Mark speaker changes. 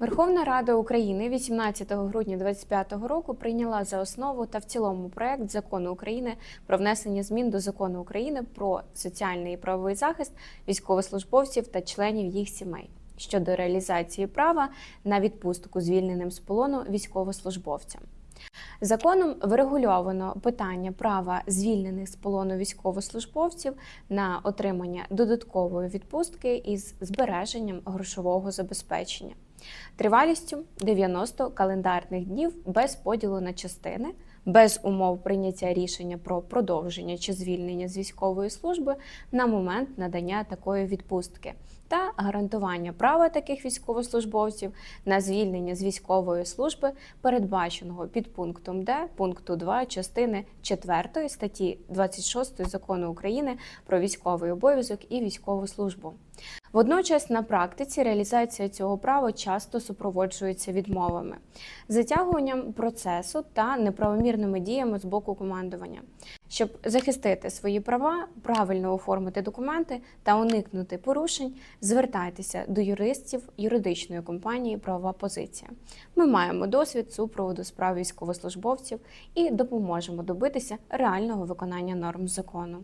Speaker 1: Верховна Рада України 18 грудня 2025 року прийняла за основу та в цілому проект закону України про внесення змін до закону України про соціальний і правовий захист військовослужбовців та членів їх сімей щодо реалізації права на відпустку звільненим з полону військовослужбовцям. Законом врегульовано питання права звільнених з полону військовослужбовців на отримання додаткової відпустки із збереженням грошового забезпечення тривалістю 90 календарних днів без поділу на частини, без умов прийняття рішення про продовження чи звільнення з військової служби на момент надання такої відпустки та гарантування права таких військовослужбовців на звільнення з військової служби, передбаченого під пунктом Д пункту 2 частини 4 статті 26 закону України про військовий обов'язок і військову службу. Водночас на практиці реалізація цього права часто супроводжується відмовами, затягуванням процесу та неправомірними діями з боку командування. Щоб захистити свої права, правильно оформити документи та уникнути порушень, звертайтеся до юристів юридичної компанії Правова позиція. Ми маємо досвід супроводу справ військовослужбовців і допоможемо добитися реального виконання норм закону.